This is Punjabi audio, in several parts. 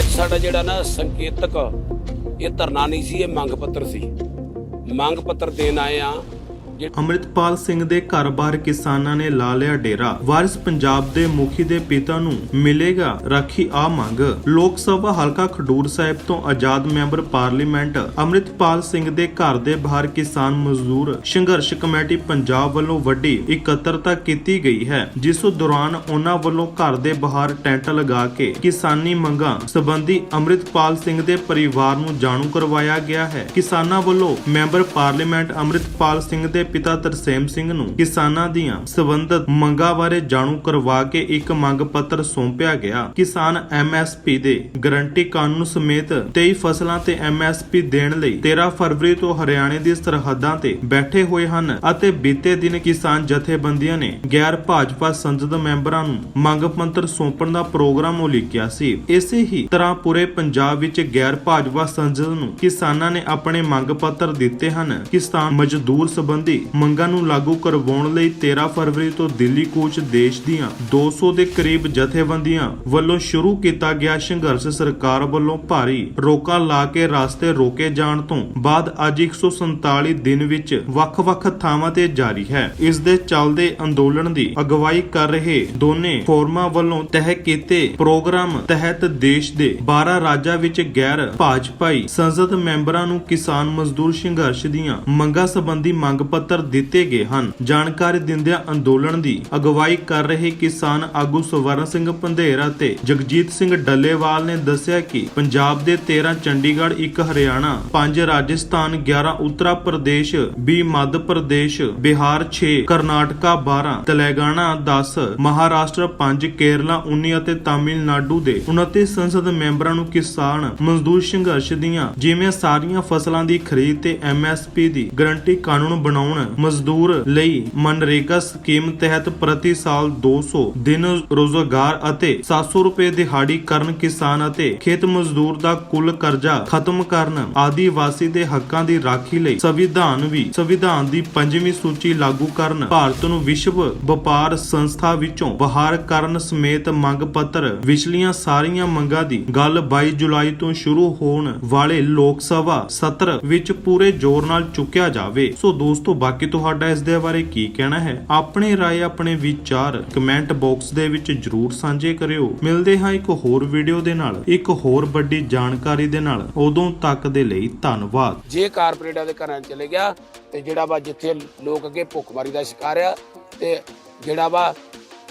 ਅੱਜ ਸਾਡਾ ਜਿਹੜਾ ਨਾ ਸੰਕੇਤਕ ਇਹ ਧਰਨਾ ਨਹੀਂ ਸੀ, ਇਹ ਮੰਗ ਪੱਤਰ ਸੀ। ਮੰਗ ਪੱਤਰ ਦੇਣ ਆਏ ਆ ਅੰਮ੍ਰਿਤਪਾਲ ਸਿੰਘ ਦੇ ਘਰ ਬਾਹਰ ਕਿਸਾਨਾਂ ਨੇ ਲਾ ਲਿਆ ਡੇਰਾ। ਵਾਰਿਸ ਪੰਜਾਬ ਦੇ ਮੁਖੀ ਦੇ ਪਿਤਾ ਨੂੰ ਮਿਲੇਗਾ ਰਾਖੀ ਆ ਮੰਗ। ਲੋਕ ਸਭਾ ਹਲਕਾ ਖਡੂਰ ਸਾਹਿਬ ਤੋਂ ਆਜ਼ਾਦ ਮੈਂਬਰ ਪਾਰਲੀਮੈਂਟ। ਅੰਮ੍ਰਿਤਪਾਲ ਸਿੰਘ ਦੇ ਘਰ ਦੇ ਬਾਹਰ ਕਿਸਾਨ ਮਜ਼ਦੂਰ ਸੰਘਰਸ਼ ਕਮੇਟੀ ਪੰਜਾਬ ਵੱਲੋਂ ਵੱਡੀ ਇਕੱਤਰਤਾ ਕੀਤੀ ਗਈ ਹੈ, ਜਿਸ ਦੌਰਾਨ ਉਹਨਾਂ ਵੱਲੋਂ ਘਰ ਦੇ ਬਾਹਰ ਟੈਂਟ ਲਗਾ ਕੇ ਕਿਸਾਨੀ ਮੰਗਾਂ ਸੰਬੰਧੀ ਅੰਮ੍ਰਿਤਪਾਲ ਸਿੰਘ ਦੇ ਪਰਿਵਾਰ ਨੂੰ ਜਾਣੂ ਕਰਵਾਇਆ ਗਿਆ ਹੈ। ਕਿਸਾਨਾਂ ਵੱਲੋਂ ਮੈਂਬਰ ਪਾਰਲੀਮੈਂਟ ਅੰਮ੍ਰਿਤਪਾਲ ਸਿੰਘ ਦੇ ਪਿਤਾ ਤਰਸੇਮ ਸਿੰਘ ਨੂੰ ਕਿਸਾਨਾਂ ਦੀਆਂ ਸਬੰਧਤ ਮੰਗਾਂ ਬਾਰੇ ਜਾਣੂ ਕਰਵਾ ਕੇ ਇੱਕ ਮੰਗ ਪੱਤਰ ਸੌਂਪਿਆ ਗਿਆ। ਕਿਸਾਨ ਐਮਐਸਪੀ ਦੇ ਗਰੰਟੀ ਕਾਨੂੰਨ ਸਮੇਤ 23 ਫਸਲਾਂ ਤੇ ਐਮਐਸਪੀ ਦੇਣ ਲਈ 13 ਫਰਵਰੀ ਤੋਂ ਹਰਿਆਣੇ ਦੀ ਸਰਹੱਦਾਂ ਤੇ ਬੈਠੇ ਹੋਏ ਹਨ ਅਤੇ ਬੀਤੇ ਦਿਨ ਕਿਸਾਨ ਜਥੇਬੰਦੀਆਂ ਨੇ ਗੈਰ ਭਾਜਪਾ ਸੰਸਦ ਮੈਂਬਰਾਂ ਨੂੰ ਮੰਗ ਪੱਤਰ ਸੌਂਪਣ ਦਾ ਪ੍ਰੋਗਰਾਮ ਉਲੀਕਿਆ ਸੀ। ਇਸੇ ਹੀ ਤਰ੍ਹਾਂ ਪੂਰੇ ਪੰਜਾਬ ਵਿੱਚ ਗੈਰ ਭਾਜਪਾ ਸੰਸਦ ਨੂੰ ਕਿਸਾਨਾਂ ਨੇ ਆਪਣੇ ਮੰਗ ਪੱਤਰ ਦਿੱਤੇ ਹਨ। ਕਿਸਾਨ ਮਜ਼ਦੂਰ ਸੰਬੰਧੀ ਮੰਗਾਂ ਨੂੰ ਲਾਗੂ ਕਰਵਾਉਣ ਲਈ 13 ਫਰਵਰੀ ਤੋਂ ਦਿੱਲੀ ਕੂਚ ਦੇਸ਼ ਦੀਆਂ 200 ਦੇ ਕਰੀਬ ਜਥੇਬੰਦੀਆਂ ਵੱਲੋਂ ਸ਼ੁਰੂ ਕੀਤਾ ਗਿਆ ਸੰਘਰਸ਼ ਸਰਕਾਰ ਵੱਲੋਂ ਭਾਰੀ ਰੋਕਾਂ ਲਾ ਕੇ ਰਸਤੇ ਰੋਕੇ ਜਾਣ ਤੋਂ ਬਾਅਦ ਅੱਜ 147 ਦਿਨ ਵਿੱਚ ਵੱਖ-ਵੱਖ ਥਾਵਾਂ ਤੇ ਜਾਰੀ ਹੈ। ਇਸ ਦੇ ਚੱਲਦੇ ਅੰਦੋਲਨ ਦੀ ਅਗਵਾਈ ਕਰ ਰਹੇ ਦੋਨੇ ਫੋਰਮਾਂ ਵੱਲੋਂ ਤਹਿ ਕੀਤੇ ਪ੍ਰੋਗਰਾਮ ਤਹਿਤ ਦੇਸ਼ ਦੇ 12 ਰਾਜਾਂ ਵਿੱਚ ਗੈਰ ਭਾਜਪਾਈ ਸੰਸਦ ਮੈਂਬਰਾਂ ਨੂੰ ਕਿਸਾਨ ਮਜ਼ਦੂਰ ਸੰਘਰਸ਼ ਦੀਆਂ ਮੰਗਾਂ ਸੰਬੰਧੀ ਮੰਗ ਪੱਤਰ ਦਿੱਤੇ ਗਏ ਹਨ। ਜਾਣਕਾਰੀ ਦਿੰਦਿਆਂ ਅੰਦੋਲਨ ਦੀ ਅਗਵਾਈ ਕਰ ਰਹੇ ਕਿਸਾਨ ਆਗੂ ਸਵਰਨ ਸਿੰਘ ਪੰਧੇਰਾ ਤੇ ਜਗਜੀਤ ਸਿੰਘ ਡੱਲੇਵਾਲ ਨੇ ਦੱਸਿਆ ਕਿ ਪੰਜਾਬ ਦੇ 13 ਚੰਡੀਗੜ੍ਹ, ਇੱਕ ਹਰਿਆਣਾ 5 ਰਾਜਸਥਾਨ 11 ਉੱਤਰ ਪ੍ਰਦੇਸ਼ 20 ਮੱਧ ਪ੍ਰਦੇਸ਼, ਬਿਹਾਰ 6 ਕਰਨਾਟਕਾ 12 ਤੇਲੰਗਾਨਾ 10 ਮਹਾਰਾਸ਼ਟਰ 5 ਕੇਰਲਾ 19 ਅਤੇ ਤਾਮਿਲਨਾਡੂ ਦੇ 29 ਸੰਸਦ ਮੈਂਬਰਾਂ ਨੂੰ ਕਿਸਾਨ ਮਜ਼ਦੂਰ ਸੰਘਰਸ਼ ਦੀਆਂ ਜਿਵੇਂ ਸਾਰੀਆਂ ਫਸਲਾਂ ਦੀ ਖਰੀਦ ਤੇ ਐਮਐਸਪੀ ਦੀ ਗਰੰਟੀ ਕਾਨੂੰਨ ਬਣਾਉਣ ਮਜ਼ਦੂਰ ਲਈ ਮਨਰੇਗਾ ਸਕੀਮ ਤਹਿਤ ਪ੍ਰਤੀ ਸਾਲ 200 ਦਿਨ ਰੋਜ਼ਗਾਰ ਅਤੇ 700 ਰੁਪਏ ਦਿਹਾੜੀ ਕਰਨ ਕਿਸਾਨ ਅਤੇ ਖੇਤ ਮਜ਼ਦੂਰ ਦਾ ਕੁੱਲ ਕਰਜ਼ਾ ਖਤਮ ਕਰਨ ਆਦੀਵਾਸੀ ਦੇ ਹੱਕਾਂ ਦੀ ਰਾਖੀ ਲਈ ਸੰਵਿਧਾਨ ਵੀ ਸੰਵਿਧਾਨ ਦੀ ਪੰਜਵੀਂ ਸੂਚੀ ਲਾਗੂ ਕਰਨ ਭਾਰਤ ਨੂੰ ਵਿਸ਼ਵ ਵਪਾਰ ਸੰਸਥਾ ਵਿੱਚੋਂ ਬਾਹਰ ਕਰਨ ਸਮੇਤ ਮੰਗ ਪੱਤਰ ਵਿਚਲੀਆਂ ਸਾਰੀਆਂ ਮੰਗਾਂ ਦੀ ਗੱਲ 22 ਜੁਲਾਈ ਤੋਂ ਸ਼ੁਰੂ ਹੋਣ ਵਾਲੇ ਲੋਕ ਸਭਾ ਸਤਰ ਵਿੱਚ ਪੂਰੇ ਜ਼ੋਰ ਨਾਲ ਚੁੱਕਿਆ ਜਾਵੇ। ਸੋ ਦੋਸਤੋ ਬਾਕੀ ਤੁਹਾਡਾ ਇਸ ਦੇ ਬਾਰੇ ਕੀ ਕਹਿਣਾ ਹੈ? ਆਪਣੇ ਰਾਏ, ਆਪਣੇ ਵਿਚਾਰ ਕਮੈਂਟ ਬਾਕਸ ਦੇ ਵਿੱਚ ਜਰੂਰ ਸਾਂਝੇ ਕਰਿਓ। ਮਿਲਦੇ ਹਾਂ ਇੱਕ ਹੋਰ ਵੀਡੀਓ ਦੇ ਨਾਲ, ਇੱਕ ਹੋਰ ਵੱਡੀ ਜਾਣਕਾਰੀ ਦੇ ਨਾਲ। ਉਦੋਂ ਤੱਕ ਦੇ ਲਈ ਧੰਨਵਾਦ। ਜੇ ਕਾਰਪੋਰੇਟਾਂ ਦੇ ਘਰਾਂ ਚਲੇ ਗਿਆ, ਤੇ ਜਿਹੜਾ ਵਾ ਜਿੱਥੇ ਲੋਕ ਅੱਗੇ ਭੁੱਖਮਰੀ ਦਾ ਸ਼ਿਕਾਰ ਆ, ਤੇ ਜਿਹੜਾ ਵਾ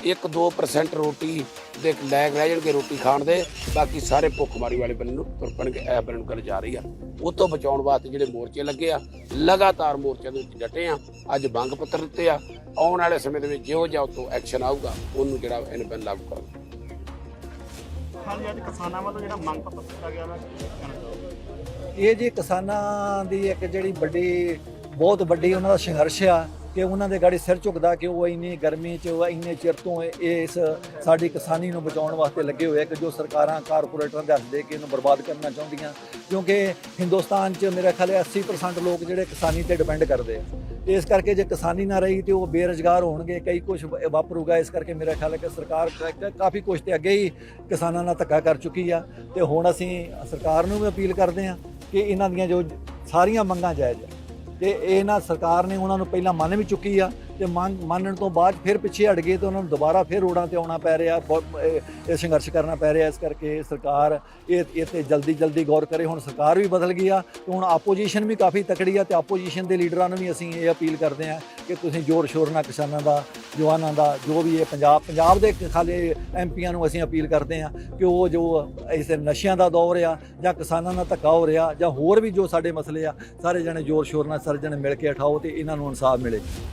1-2% ਰੋਟੀ ਦੇ ਲੈਗ ਰਹਿ ਜਾਣਗੇ ਰੋਟੀ ਖਾਣ ਦੇ ਬਾਕੀ ਸਾਰੇ ਭੁੱਖਮਰੀ ਵਾਲੇ ਬੰਦੇ ਨੂੰ ਤੁਰਪਣਗੇ ਇਹ ਬੰਨ ਕਰ ਜਾ ਰਹੀ ਆ। ਉਹ ਤੋਂ ਬਚਾਉਣ ਵਾਸਤੇ ਜਿਹੜੇ ਮੋਰਚੇ ਲੱਗੇ ਆ ਲਗਾਤਾਰ ਮੋਰਚਿਆਂ ਦੇ ਵਿੱਚ ਡਟੇ ਆ ਅੱਜ ਮੰਗ ਪੱਤਰ ਦਿੱਤੇ ਆ। ਆਉਣ ਵਾਲੇ ਸਮੇਂ ਦੇ ਵਿੱਚ ਜਿਹੋ ਜਿਹਾ ਉਤੋਂ ਐਕਸ਼ਨ ਆਊਗਾ ਉਹਨੂੰ ਜਿਹੜਾ ਇਹਨੇ ਬੰਨ ਲਾਗੂ ਕਰਾਂਗੇ ਹਾਂਜੀ ਅੱਜ ਕਿਸਾਨਾਂ ਵੱਲੋਂ ਜਿਹੜਾ ਮੰਗ ਪੱਤਰ ਦਿੱਤਾ ਗਿਆ ਨਾ ਕੀ ਕਹਿਣਾ ਚਾਹੋਗੇ ਇਹ ਜੀ ਕਿਸਾਨਾਂ ਦੀ ਇੱਕ ਜਿਹੜੀ ਵੱਡੀ ਬਹੁਤ ਵੱਡੀ ਉਹਨਾਂ ਦਾ ਸੰਘਰਸ਼ ਆ। ਕਿ ਉਹਨਾਂ ਦੇ ਗਾੜੀ ਸਿਰ ਝੁਕਦਾ ਕਿ ਉਹ ਇੰਨੀ ਗਰਮੀ 'ਚ ਇੰਨੇ ਚਿਰ ਤੋਂ ਇਸ ਸਾਡੀ ਕਿਸਾਨੀ ਨੂੰ ਬਚਾਉਣ ਵਾਸਤੇ ਲੱਗੇ ਹੋਏ ਕਿ ਜੋ ਸਰਕਾਰਾਂ, ਕਾਰਪੋਰੇਟਰਾਂ ਦੇ ਹੱਥ ਦੇ ਕੇ ਇਹਨੂੰ ਬਰਬਾਦ ਕਰਨਾ ਚਾਹੁੰਦੀਆਂ। ਕਿਉਂਕਿ ਹਿੰਦੁਸਤਾਨ 'ਚ ਮੇਰਾ ਖਿਆਲ ਹੈ 80% ਲੋਕ ਜਿਹੜੇ ਕਿਸਾਨੀ ਤੇ ਡਿਪੈਂਡ ਕਰਦੇ ਆ। ਤੇ ਇਸ ਕਰਕੇ ਜੇ ਕਿਸਾਨੀ ਨਾ ਰਹੀ ਤੇ ਉਹ ਬੇਰੁਜ਼ਗਾਰ ਹੋਣਗੇ, ਕਈ ਕੁਝ ਵਾਪਰੂਗਾ। ਇਸ ਕਰਕੇ ਮੇਰਾ ਖਿਆਲ ਹੈ ਕਿ ਸਰਕਾਰ ਕਾਫੀ ਕੁਝ ਤੇ ਅੱਗੇ ਹੀ ਕਿਸਾਨਾਂ ਨਾਲ ਧੱਕਾ ਕਰ ਚੁੱਕੀ ਆ। ਤੇ ਹੁਣ ਅਸੀਂ ਸਰਕਾਰ ਨੂੰ ਵੀ ਅਪੀਲ ਕਰਦੇ ਆ ਕਿ ਇਹਨਾਂ ਦੀਆਂ ਜੋ ਸਾਰੀਆਂ ਮੰਗਾਂ ਜਾਇਜ਼ ਆ। ਤੇ ਇਹ ਨਾ ਸਰਕਾਰ ਨੇ ਉਹਨਾਂ ਨੂੰ ਪਹਿਲਾਂ ਮੰਨ ਵੀ ਚੁੱਕੀ ਆ ਤੇ ਮੰਗ ਮੰਨਣ ਤੋਂ ਬਾਅਦ ਫਿਰ ਪਿੱਛੇ ਹਟ ਗਏ ਤੇ ਉਹਨਾਂ ਨੂੰ ਦੁਬਾਰਾ ਫਿਰ ਰੋਡਾਂ ਤੇ ਆਉਣਾ ਪੈ ਰਿਹਾ, ਬਹੁਤ- ਇਹ ਸੰਘਰਸ਼ ਕਰਨਾ ਪੈ ਰਿਹਾ ਇਸ ਕਰਕੇ ਸਰਕਾਰ ਇਹ ਇਹ ਤੇ ਜਲਦੀ ਜਲਦੀ ਗੌਰ ਕਰੇ। ਹੁਣ ਸਰਕਾਰ ਵੀ ਬਦਲ ਗਈ ਆ ਤੇ ਹੁਣ ਆਪੋਜੀਸ਼ਨ ਵੀ ਕਾਫੀ ਤਕੜੀ ਆ ਤੇ ਆਪੋਜੀਸ਼ਨ ਦੇ ਲੀਡਰਾਂ ਨੂੰ ਵੀ ਅਸੀਂ ਇਹ ਅਪੀਲ ਕਰਦੇ ਆ ਕਿ ਤੁਸੀਂ ਜ਼ੋਰ ਸ਼ੋਰ ਨਾਲ ਕਿਸਾਨਾਂ ਦਾ, ਜਵਾਨਾਂ ਦਾ, ਜੋ ਵੀ ਇਹ ਪੰਜਾਬ ਪੰਜਾਬ ਦੇ ਖਾਲੇ ਐਮਪੀਆਂ ਨੂੰ ਅਸੀਂ ਅਪੀਲ ਕਰਦੇ ਆ ਕਿ ਉਹ ਜੋ ਇਸ ਨਸ਼ਿਆਂ ਦਾ ਦੌਰ ਆ ਜਾਂ ਕਿਸਾਨਾਂ ਨਾਲ ਧੱਕਾ ਹੋ ਰਿਹਾ ਜਾਂ ਹੋਰ ਵੀ ਜੋ ਸਾਡੇ ਮਸਲੇ ਆ, ਸਾਰੇ ਜਣੇ ਜ਼ੋਰ ਸ਼ੋਰ ਨਾਲ ਸਾਰੇ ਜਣੇ ਮਿਲ ਕੇ ਉਠਾਓ ਤੇ ਇਹਨਾਂ ਨੂੰ ਇਨਸਾਫ ਮਿਲੇ।